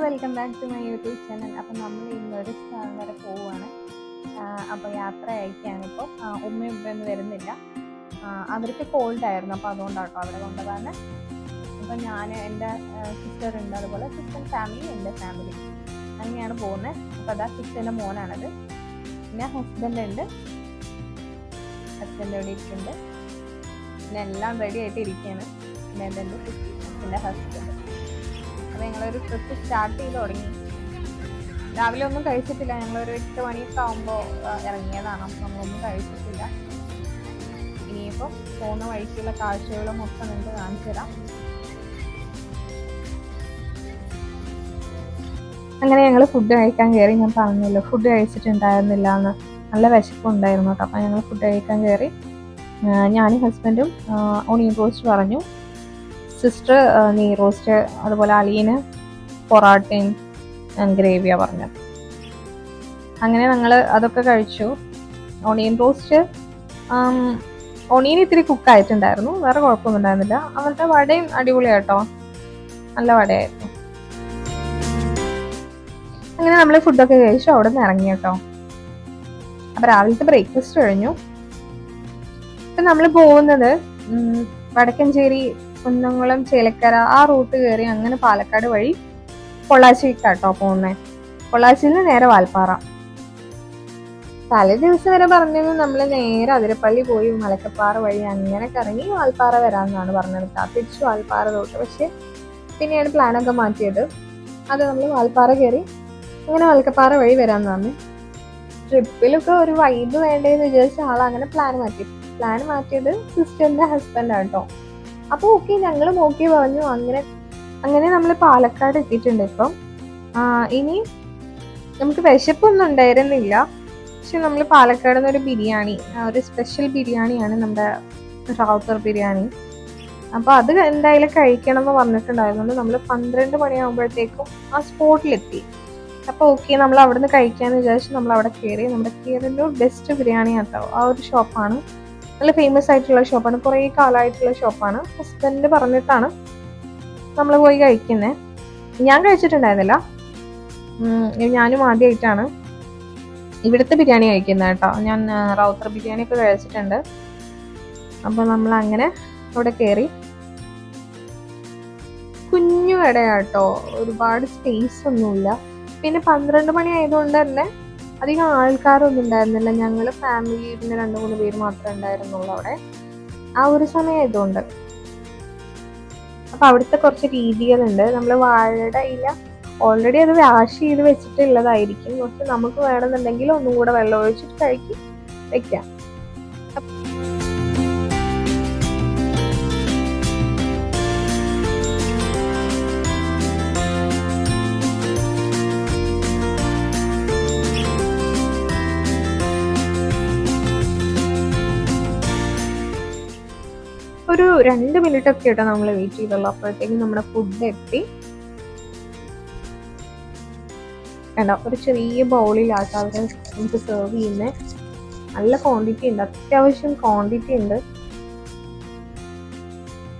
Welcome back to my YouTube channel അപ്പം നമ്മൾ ഇന്നൊരു സ്ഥലം വരെ പോവുകയാണ്. അപ്പോൾ യാത്ര അയക്കുകയാണ് ഇപ്പോൾ. ഉമ്മയും ഉമ്മയൊന്നും വരുന്നില്ല. അവർക്ക് കോൾഡ് ആയിരുന്നു. അപ്പോൾ അതുകൊണ്ടാണ് കേട്ടോ അവിടെ കൊണ്ടുപോകാൻ അപ്പം ഞാൻ എന്റെ സിസ്റ്റർ ഉണ്ട് അതുപോലെ. സിസ്റ്റർ ഫാമിലി എന്റെ ഫാമിലി അങ്ങനെയാണ് പോകുന്നത്. അപ്പോൾ അതാ സിസ്റ്ററിന്റെ മോനാണത്. പിന്നെ ഹസ്ബൻഡ് ഉണ്ട്. ഹസ്ബൻഡ് ഇവിടെ ഇരിക്കുന്നുണ്ട് പിന്നെ എല്ലാം റെഡി ആയിട്ട് ഇരിക്കുകയാണ്. പിന്നെ എന്റെ സിസ്റ്ററിന്റെ ഹസ്ബൻഡ് അപ്പോൾ ഞങ്ങളൊരു ട്രിപ്പ് സ്റ്റാർട്ട് ചെയ്ത് തുടങ്ങി. രാവിലെ ഒന്നും കഴിച്ചിട്ടില്ല. ഞങ്ങളൊരു എട്ട് മണിയൊക്കെ ആകുമ്പോൾ ഇറങ്ങിയതാണ്. അപ്പോൾ നമ്മളൊന്നും കഴിച്ചിട്ടില്ല. ഇനിയിപ്പോൾ പോകുന്ന വഴിക്കുള്ള കാഴ്ചകളും ഒക്കെ നിങ്ങൾക്ക് കാണിച്ചു തരാം. അങ്ങനെ ഞങ്ങൾ ഫുഡ് കഴിക്കാൻ കയറി ഞാൻ പറഞ്ഞല്ലോ ഫുഡ് കഴിച്ചിട്ടുണ്ടായിരുന്നില്ല എന്ന് നല്ല വിശപ്പുണ്ടായിരുന്നു കേട്ടോ. അപ്പോൾ ഞങ്ങൾ ഫുഡ് കഴിക്കാൻ കയറി ഞാനും ഹസ്ബൻഡും ഓണിയൻ പോസ്റ്റ് പറഞ്ഞു. സിസ്റ്റർ നീ റോസ്റ്റ് അതുപോലെ അളിയന് പൊറാട്ടയും ഗ്രേവിയാണ് പറഞ്ഞത്. അങ്ങനെ ഞങ്ങൾ അതൊക്കെ കഴിച്ചു. ഓണിയൻ റോസ്റ്റ് ഓണിയൻ ഇത്തിരി കുക്കായിട്ടുണ്ടായിരുന്നു വേറെ കുഴപ്പമൊന്നും ഉണ്ടായിരുന്നില്ല. അവരുടെ വടയും അടിപൊളിയാട്ടോ. നല്ല വടയായിരുന്നു. അങ്ങനെ നമ്മൾ ഫുഡൊക്കെ കഴിച്ചു. അവിടെ നിന്ന് ഇറങ്ങി കേട്ടോ. അപ്പൊ രാവിലത്തെ ബ്രേക്ക്ഫാസ്റ്റ് കഴിഞ്ഞു. ഇപ്പൊ നമ്മൾ പോകുന്നത് വടക്കഞ്ചേരി കുന്നംകുളം ചേലക്കര ആ റൂട്ട് കയറി അങ്ങനെ പാലക്കാട് വഴി പൊള്ളാച്ചിക്കാട്ടോ പോകുന്നത് പൊള്ളാച്ചിയിൽ നിന്ന് നേരെ വാൽപ്പാറ. തലേ ദിവസം വരെ പറഞ്ഞത് നമ്മൾ നേരെ അതിരപ്പള്ളി പോയി മലക്കപ്പാറ വഴി അങ്ങനെ കറങ്ങി വാൽപ്പാറ വരാമെന്നാണ് പറഞ്ഞത് തിരിച്ചു വാൽപ്പാറ തോട്ട് പക്ഷെ പിന്നെയാണ് പ്ലാനൊക്കെ മാറ്റിയത്. അത് നമ്മൾ വാൽപ്പാറ കയറി അങ്ങനെ മലക്കപ്പാറ വഴി വരാമെന്നാണ് ട്രിപ്പിലൊക്കെ ഒരു വൈബ് വേണ്ടേന്ന് വിചാരിച്ച ആൾ അങ്ങനെ പ്ലാൻ മാറ്റി. പ്ലാൻ മാറ്റിയത് സിസ്റ്ററിന്റെ ഹസ്ബൻഡാണ് കേട്ടോ അപ്പോൾ ഓക്കെ ഞങ്ങളും നോക്കി പറഞ്ഞു. അങ്ങനെ അങ്ങനെ നമ്മൾ പാലക്കാട് എത്തിയിട്ടുണ്ട് ഇപ്പം. ഇനി നമുക്ക് വിശപ്പൊന്നും ഉണ്ടായിരുന്നില്ല. പക്ഷെ നമ്മൾ പാലക്കാട് നിന്ന് ഒരു ബിരിയാണി ഒരു സ്പെഷ്യൽ ബിരിയാണിയാണ് നമ്മുടെ റാവുത്തർ ബിരിയാണി. അപ്പോൾ അത് എന്തായാലും കഴിക്കണം എന്ന് പറഞ്ഞിട്ടുണ്ടായിരുന്നു നമ്മൾ പന്ത്രണ്ട് മണിയാകുമ്പോഴത്തേക്കും ആ സ്പോട്ടിലെത്തി. അപ്പോൾ ഓക്കെ നമ്മൾ അവിടെ നിന്ന് കഴിക്കാന്ന് വിചാരിച്ച് നമ്മൾ അവിടെ കയറി നമ്മുടെ കേരള ബെസ്റ്റ് ബിരിയാണി ആട്ടോ ആ ഒരു ഷോപ്പാണ് നല്ല ഫേമസ് ആയിട്ടുള്ള ഷോപ്പാണ് കുറേ കാലമായിട്ടുള്ള ഷോപ്പാണ് ഹസ്ബൻഡ് പറഞ്ഞിട്ടാണ് നമ്മൾ പോയി കഴിക്കുന്നത് ഞാൻ കഴിച്ചിട്ടുണ്ടായിരുന്നില്ല. ഞാനും ആദ്യമായിട്ടാണ് ഇവിടുത്തെ ബിരിയാണി കഴിക്കുന്നത് കേട്ടോ. ഞാൻ റൗത്തർ ബിരിയാണി ഒക്കെ കഴിച്ചിട്ടുണ്ട്. അപ്പോൾ നമ്മൾ അങ്ങനെ അവിടെ കയറി കുഞ്ഞു കടയാട്ടോ ഒരുപാട് സ്പേസ് ഒന്നുമില്ല. പിന്നെ പന്ത്രണ്ട് മണി ആയതുകൊണ്ട് തന്നെ അധികം ആൾക്കാരൊന്നും ഉണ്ടായിരുന്നില്ല. ഞങ്ങൾ ഫാമിലി പിന്നെ രണ്ട് മൂന്ന് പേര് മാത്രമേ ഉണ്ടായിരുന്നുള്ളൂ അവിടെ. ആ ഒരു സമയം ആയതുകൊണ്ട് അപ്പൊ അവിടുത്തെ കുറച്ച് രീതികളുണ്ട്. നമ്മൾ വാഴയുടെ ഇല ഓൾറെഡി അത് വാഷ് ചെയ്ത് വെച്ചിട്ടുള്ളതായിരിക്കും. കുറച്ച് നമുക്ക് വേണമെന്നുണ്ടെങ്കിൽ ഒന്നും കൂടെ വെള്ളം ഒഴിച്ചിട്ട് കഴുകി വെക്കാം. ഒരു രണ്ട് മിനിറ്റ് ഒക്കെ കേട്ടോ നമ്മൾ വെയിറ്റ് ചെയ്തുള്ളൂ. അപ്പോഴത്തേക്കും നമ്മുടെ ഫുഡ് എത്തി. വേണ്ട ഒരു ചെറിയ ബൗളിലാട്ടോ അവർ നമുക്ക് സെർവ് ചെയ്യുന്നത് നല്ല ക്വാണ്ടിറ്റി ഉണ്ട്. അത്യാവശ്യം ക്വാണ്ടിറ്റി ഉണ്ട്.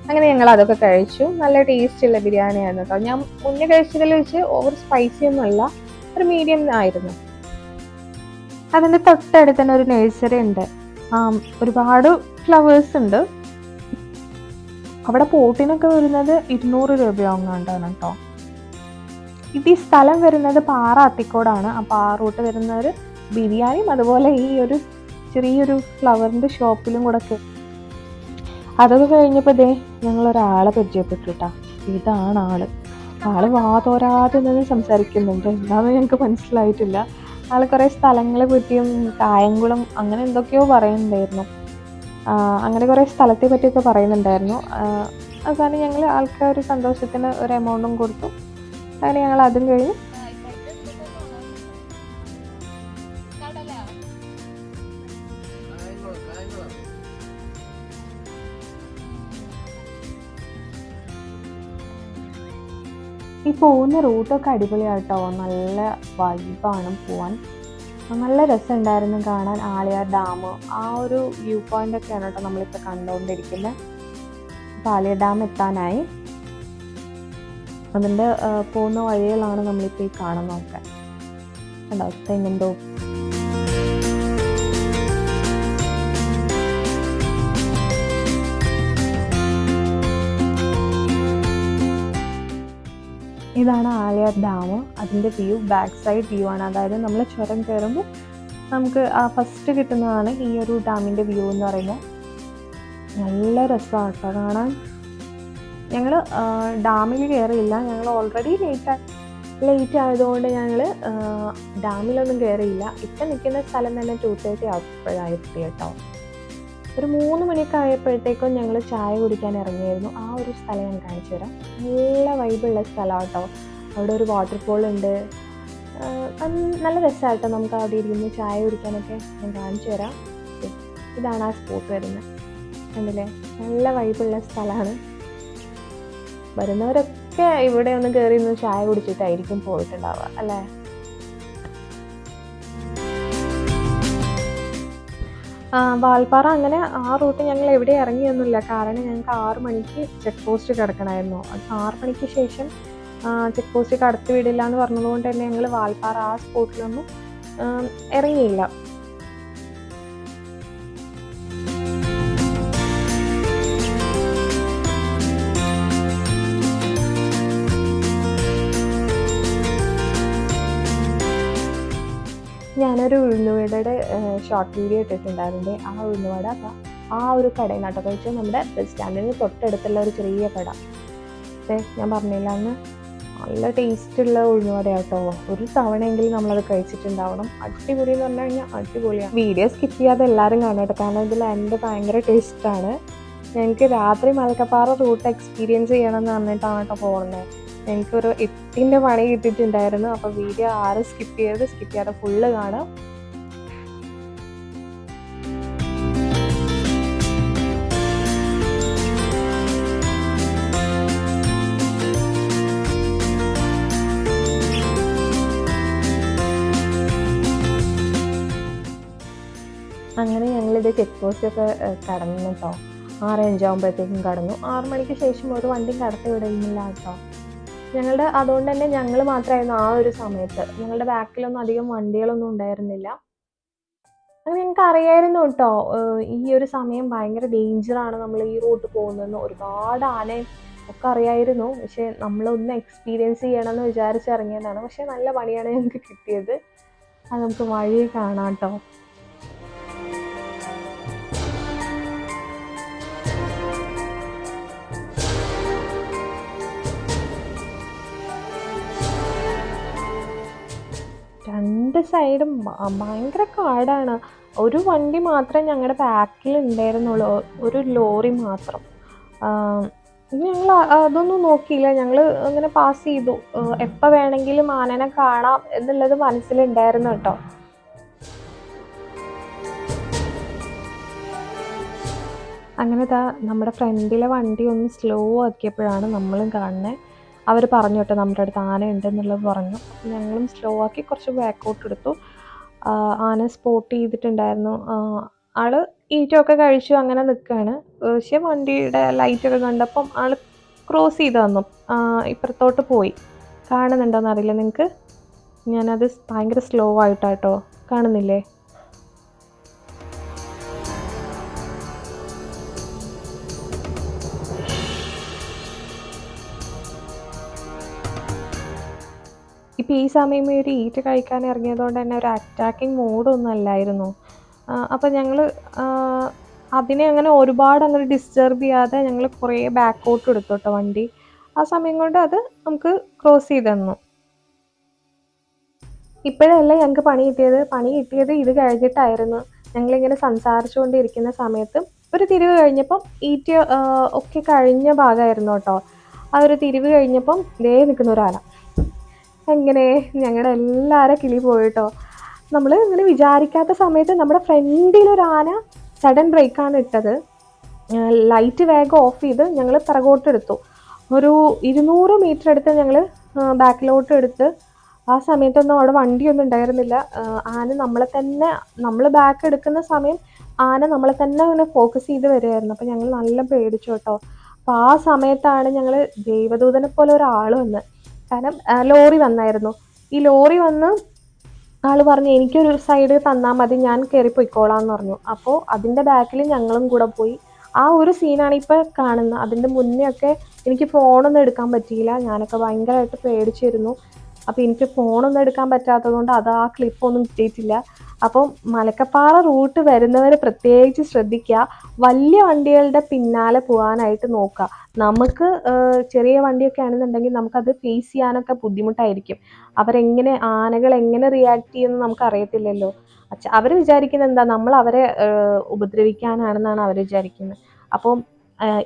അങ്ങനെ ഞങ്ങൾ അതൊക്കെ കഴിച്ചു. നല്ല ടേസ്റ്റ് ഉള്ള ബിരിയാണി ആയിരുന്നു കേട്ടോ. ഞാൻ മുന്നേ കഴിച്ചതിൽ വെച്ച് ഓവർ സ്പൈസി ഒന്നും അല്ല. ഒരു മീഡിയം ആയിരുന്നു. അതിന്റെ തൊട്ടടുത്ത് തന്നെ ഒരു നഴ്സറി ഉണ്ട്. ഒരുപാട് ഫ്ലവേഴ്സ് ഉണ്ട്. അവിടെ പോട്ടിനൊക്കെ വരുന്നത് ഇരുന്നൂറ് രൂപയാവുന്നുണ്ടാണ് കേട്ടോ. ഇത് ഈ സ്ഥലം വരുന്നത് പാറ അത്തിക്കോടാണ് അപ്പോൾ ആ റൂട്ട് വരുന്നവർ ബിരിയാണിയും അതുപോലെ ഈ ഒരു ചെറിയൊരു ഫ്ലവറിന്റെ ഷോപ്പിലും കൂടെ അതൊക്കെ കഴിഞ്ഞപ്പോൾ ദേ ഞങ്ങളൊരാളെ പരിചയപ്പെട്ടു കേട്ടോ ഇതാണ് ആൾ. ആൾ വാതോരാതെ നിന്ന് സംസാരിക്കുന്നുണ്ട്. എന്താണെന്ന് ഞങ്ങൾക്ക് മനസ്സിലായിട്ടില്ല. ആൾ കുറേ സ്ഥലങ്ങളെ പറ്റിയും കായംകുളം അങ്ങനെ എന്തൊക്കെയോ പറയുന്നുണ്ടായിരുന്നു. അങ്ങനെ കുറേ സ്ഥലത്തെ പറ്റിയൊക്കെ പറയുന്നുണ്ടായിരുന്നു. അവസാനം ഞങ്ങൾ ആൾക്കാർ ഒരു സന്തോഷത്തിന് ഒരു എമൗണ്ടും കൊടുത്തു. അങ്ങനെ ഞങ്ങൾ അതും കഴിഞ്ഞു ഈ പോകുന്ന റൂട്ടൊക്കെ അടിപൊളിയാട്ടോ. നല്ല വൈബാണ് പോവാൻ. നല്ല രസമുണ്ടായിരുന്നു കാണാൻ ആലിയാർ ഡാം. ആ ഒരു വ്യൂ പോയിന്റ് ഒക്കെയാണ് കേട്ടോ നമ്മളിപ്പോൾ കണ്ടുകൊണ്ടിരിക്കുന്നത് അപ്പോൾ ആലിയാർ ഡാം എത്താനായി. അതിന്റെ പോകുന്ന വഴികളാണ് നമ്മളിപ്പോൾ ഈ കാണുന്നതൊക്കെ. കണ്ടോ? തെങ്ങും ഇതാണ് ആലിയാർ ഡാം. അതിന്റെ വ്യൂ ബാക്ക് സൈഡ് വ്യൂ ആണ്. അതായത് നമ്മൾ ചുരം കയറുമ്പോൾ നമുക്ക് ആ ഫസ്റ്റ് കിട്ടുന്നതാണ് ഈ ഒരു ഡാമിന്റെ വ്യൂ എന്ന് പറയുന്നത്. നല്ല രസമാണ് കേട്ടോ കാണാൻ. ഞങ്ങൾ ഡാമിൽ കയറിയില്ല. ഞങ്ങൾ ഓൾറെഡി ലേറ്റ് ലേറ്റ് ആയതുകൊണ്ട് ഞങ്ങൾ ഡാമിലൊന്നും കയറിയില്ല. ഇപ്പം നിൽക്കുന്ന സ്ഥലം തന്നെ ടു തേർട്ടി ആയപ്പോഴാണ് കേട്ടോ. ഒരു മൂന്ന് മണിയൊക്കെ ആയപ്പോഴത്തേക്കും ഞങ്ങൾ ചായ കുടിക്കാൻ ഇറങ്ങിയായിരുന്നു. ആ ഒരു സ്ഥലം ഞാൻ കാണിച്ചു തരാം. നല്ല വൈബുള്ള സ്ഥലമാണ് കേട്ടോ അവിടെ ഒരു വാട്ടർഫോൾ ഉണ്ട്. നല്ല രസമായിട്ടോ നമുക്ക് അവിടെ ഇരുന്ന് ചായ കുടിക്കാനൊക്കെ ഞാൻ കാണിച്ചു തരാം. ഇതാണ് ആ സ്പോട്ട് വരുന്നത്. കണ്ടില്ലേ? നല്ല വൈബുള്ള സ്ഥലമാണ്. വരുന്നവരൊക്കെ ഇവിടെ ഒന്ന് കയറി ഒന്ന് ചായ കുടിച്ചിട്ടായിരിക്കും പോയിട്ടുണ്ടാവുക അല്ലേ? വാൽപ്പാറ അങ്ങനെ ആ റൂട്ട് ഞങ്ങൾ എവിടെ ഇറങ്ങിയൊന്നുമില്ല. കാരണം ഞങ്ങൾക്ക് ആറ് മണിക്ക് ചെക്ക് പോസ്റ്റ് കിടക്കണമായിരുന്നു. അത് ആറ് മണിക്ക് ശേഷം ചെക്ക് പോസ്റ്റ് കടത്തി വിടില്ല എന്ന് പറഞ്ഞതുകൊണ്ട് തന്നെ ഞങ്ങൾ വാൽപ്പാറ ആ സ്പോട്ടിലൊന്നും ഇറങ്ങിയില്ല. ഞാനൊരു ഉഴുന്നുവടയുടെ ഷോർട്ട് വീഡിയോ ഇട്ടിട്ടുണ്ടായിരുന്നു ആ ഉഴുന്നുവട. ആ ഒരു കടയിൽ നിന്നാട്ടോ കഴിച്ചാൽ നമ്മുടെ ബസ് സ്റ്റാൻഡിന് തൊട്ടടുത്തുള്ള ഒരു ചെറിയ കട. ഞാൻ പറഞ്ഞില്ല അന്ന് നല്ല ടേസ്റ്റുള്ള ഉഴുന്നുവട കേട്ടോ ഒരു തവണയെങ്കിലും നമ്മളത് കഴിച്ചിട്ടുണ്ടാവണം. അടിപൊളി എന്ന് പറഞ്ഞു കഴിഞ്ഞാൽ അടിപൊളിയാണ് വീഡിയോ സ്കിപ്പ് ചെയ്യാതെ എല്ലാവരും കാണട്ടെ. കാരണം ഇതിൽ എന്റെ ഭയങ്കര ടേസ്റ്റാണ് എനിക്ക് രാത്രി മലക്കപ്പാറ റൂട്ട് എക്സ്പീരിയൻസ് ചെയ്യണം എന്ന് പറഞ്ഞിട്ടാണ് കേട്ടോ പോകുന്നത് എനിക്കൊരു എട്ടിന്റെ പണി കിട്ടിയിട്ടുണ്ടായിരുന്നു. അപ്പോൾ വീഡിയോ ആരും സ്കിപ്പ് ചെയ്ത് സ്കിപ്പ് ചെയ്യാതെ ഫുള്ള് കാണാം. അങ്ങനെ ഞങ്ങളിത് ചെക്ക് പോസ്റ്റ് ഒക്കെ കടന്നു കേട്ടോ ആറ് അഞ്ചാകുമ്പോഴത്തേക്കും കടന്നു. ആറ് മണിക്ക് ശേഷം ഒരു വണ്ടിയും കടത്തി വിടുന്നില്ല കേട്ടോ. ഞങ്ങളുടെ അതുകൊണ്ട് തന്നെ ഞങ്ങൾ മാത്രമായിരുന്നു ആ ഒരു സമയത്ത്. ഞങ്ങളുടെ ബാക്കിലൊന്നും അധികം വണ്ടികളൊന്നും ഉണ്ടായിരുന്നില്ല. അങ്ങനെ ഞങ്ങൾക്ക് അറിയായിരുന്നു കേട്ടോ ഈ ഒരു സമയം ഭയങ്കര ഡേഞ്ചറാണ് നമ്മൾ ഈ റൂട്ട് പോകുന്നതെന്ന്. ഒരുപാട് ആനയും ഒക്കെ അറിയായിരുന്നു. പക്ഷെ നമ്മളൊന്ന് എക്സ്പീരിയൻസ് ചെയ്യണമെന്ന് വിചാരിച്ചിറങ്ങിയതാണ് പക്ഷെ നല്ല പണിയാണ് ഞങ്ങൾക്ക് കിട്ടിയത്. അത് നമുക്ക് വഴി കാണാം കേട്ടോ സൈഡും ഭയങ്കര കാടാണ്. ഒരു വണ്ടി മാത്രമേ ഞങ്ങളുടെ ബാക്കിൽ ഉണ്ടായിരുന്നുള്ളൂ ഒരു ലോറി മാത്രം. ഞങ്ങൾ അതൊന്നും നോക്കിയില്ല. ഞങ്ങൾ അങ്ങനെ പാസ് ചെയ്തു. എപ്പോൾ വേണമെങ്കിലും ആനനെ കാണാം എന്നുള്ളത് മനസ്സിലുണ്ടായിരുന്നു കേട്ടോ. അങ്ങനെ ദാ നമ്മുടെ ഫ്രണ്ടിലെ വണ്ടി ഒന്ന് സ്ലോ ആക്കിയപ്പോഴാണ് നമ്മളും കാണുന്നത് അവർ പറഞ്ഞു കേട്ടോ നമ്മുടെ അടുത്ത് ആന ഉണ്ട് എന്നുള്ളത് പറഞ്ഞു. ഞങ്ങളും സ്ലോ ആക്കി കുറച്ച് ബാക്കൗട്ട് എടുത്തു. ആന സ്പോട്ട് ചെയ്തിട്ടുണ്ടായിരുന്നു. ആൾ ഈറ്റൊക്കെ കഴിച്ചു അങ്ങനെ നിൽക്കുകയാണ് പക്ഷേ വണ്ടിയുടെ ലൈറ്റൊക്കെ കണ്ടപ്പം ആൾ ക്രോസ് ചെയ്ത് വന്നു. ഇപ്പുറത്തോട്ട് പോയി. കാണുന്നുണ്ടോ അറിയില്ല. നിങ്ങൾക്ക് ഞാനത് ഭയങ്കര സ്ലോ ആയിട്ടാട്ടോ കാണുന്നില്ലേ? ഇപ്പം ഈ സമയം ഒരു ഈറ്റ് കഴിക്കാൻ ഇറങ്ങിയതുകൊണ്ട് തന്നെ ഒരു അറ്റാക്കിംഗ് മൂഡൊന്നും അല്ലായിരുന്നു. അപ്പം ഞങ്ങൾ അതിനെ അങ്ങനെ ഒരുപാട് അങ്ങനെ ഡിസ്റ്റർബ് ചെയ്യാതെ ഞങ്ങൾ കുറേ ബാക്കോട്ട് എടുത്തു കേട്ടോ വണ്ടി. ആ സമയം കൊണ്ട് അത് നമുക്ക് ക്രോസ് ചെയ്ത് തന്നു. ഇപ്പോഴല്ല ഞങ്ങൾക്ക് പണി കിട്ടിയത്? പണി കിട്ടിയത് ഇത് കഴിഞ്ഞിട്ടായിരുന്നു. ഞങ്ങളിങ്ങനെ സംസാരിച്ചുകൊണ്ടിരിക്കുന്ന സമയത്ത് ഒരു തിരിവ് കഴിഞ്ഞപ്പം ഈറ്റ് ഒക്കെ കഴിഞ്ഞ ഭാഗമായിരുന്നു കേട്ടോ ആ ഒരു തിരിവ് കഴിഞ്ഞപ്പം ദേ നിൽക്കുന്ന ഒരാള. എങ്ങനെ? ഞങ്ങളുടെ എല്ലാവരും കിളി പോയിട്ടോ. നമ്മൾ ഇങ്ങനെ വിചാരിക്കാത്ത സമയത്ത് നമ്മുടെ ആന സഡൻ ബ്രേക്കാണ് ഇട്ടത്. ലൈറ്റ് വേഗം ഓഫ് ചെയ്ത് ഞങ്ങൾ പിറകോട്ടെടുത്തു ഒരു ഇരുന്നൂറ് മീറ്റർ എടുത്ത് ഞങ്ങൾ ബാക്കിലോട്ട് എടുത്ത് ആ സമയത്തൊന്നും അവിടെ വണ്ടിയൊന്നും ഉണ്ടായിരുന്നില്ല. ആന നമ്മളെ തന്നെ നമ്മൾ ബാക്ക് എടുക്കുന്ന സമയം ആന നമ്മളെ തന്നെ അങ്ങനെ ഫോക്കസ് ചെയ്ത് വരികയായിരുന്നു. അപ്പോൾ ഞങ്ങൾ നല്ല പേടിച്ചു കേട്ടോ. അപ്പോൾ ആ സമയത്താണ് ഞങ്ങൾ ദൈവദൂതനെ പോലെ ഒരാൾ വന്ന് കാരണം ലോറി വന്നായിരുന്നു. ഈ ലോറി വന്ന് ആൾ പറഞ്ഞു എനിക്കൊരു സൈഡ് തന്നാൽ മതി ഞാൻ കയറി പോയിക്കോളാം എന്ന് പറഞ്ഞു അപ്പോൾ അതിന്റെ ബാക്കിൽ ഞങ്ങളും കൂടെ പോയി. ആ ഒരു സീനാണ് ഇപ്പോൾ കാണുന്നത്. അതിന്റെ മുന്നേ ഒക്കെ എനിക്ക് ഫോണൊന്നും എടുക്കാൻ പറ്റിയില്ല. ഞാനൊക്കെ ഭയങ്കരമായിട്ട് പേടിച്ചിരുന്നു. അപ്പോൾ എനിക്ക് ഫോണൊന്നും എടുക്കാൻ പറ്റാത്തതുകൊണ്ട് അത് ആ ക്ലിപ്പൊന്നും കിട്ടിയിട്ടില്ല. അപ്പം മലക്കപ്പാറ റൂട്ട് വരുന്നവരെ പ്രത്യേകിച്ച് ശ്രദ്ധിക്കുക. വലിയ വണ്ടികളുടെ പിന്നാലെ പോകാനായിട്ട് നോക്കുക. നമുക്ക് ചെറിയ വണ്ടിയൊക്കെ ആണെന്നുണ്ടെങ്കിൽ നമുക്കത് ഫേസ് ചെയ്യാനൊക്കെ ബുദ്ധിമുട്ടായിരിക്കും. അവരെങ്ങനെ ആനകൾ എങ്ങനെ റിയാക്ട് ചെയ്യുമെന്ന് നമുക്ക് അറിയത്തില്ലല്ലോ. അച്ഛ അവർ വിചാരിക്കുന്നത് എന്താ? നമ്മൾ അവരെ ഉപദ്രവിക്കാനാണെന്നാണ് അവർ വിചാരിക്കുന്നത്. അപ്പം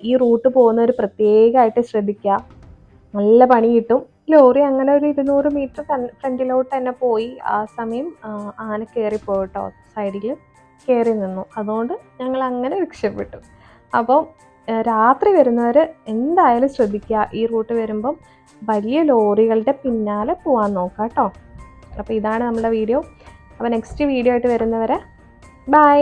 ഈ റൂട്ട് പോകുന്നവർ പ്രത്യേകമായിട്ട് ശ്രദ്ധിക്കുക. നല്ല പണി കിട്ടും. ലോറി അങ്ങനെ ഒരു ഇരുന്നൂറ് മീറ്റർ ഫ്രണ്ടിലോട്ട് തന്നെ പോയി. ആ സമയം ആന കയറി പോയിട്ടോ സൈഡിൽ കയറി നിന്നു. അതുകൊണ്ട് ഞങ്ങൾ അങ്ങനെ രക്ഷപ്പെട്ടു. അപ്പം രാത്രി വരുന്നവർ എന്തായാലും ശ്രദ്ധിക്കുക. ഈ റൂട്ട് വരുമ്പം വലിയ ലോറികളുടെ പിന്നാലെ പോകാൻ നോക്കുക കേട്ടോ. അപ്പോൾ ഇതാണ് നമ്മുടെ വീഡിയോ. അപ്പോൾ നെക്സ്റ്റ് വീഡിയോ ആയിട്ട് വരുന്നവരെ ബൈ.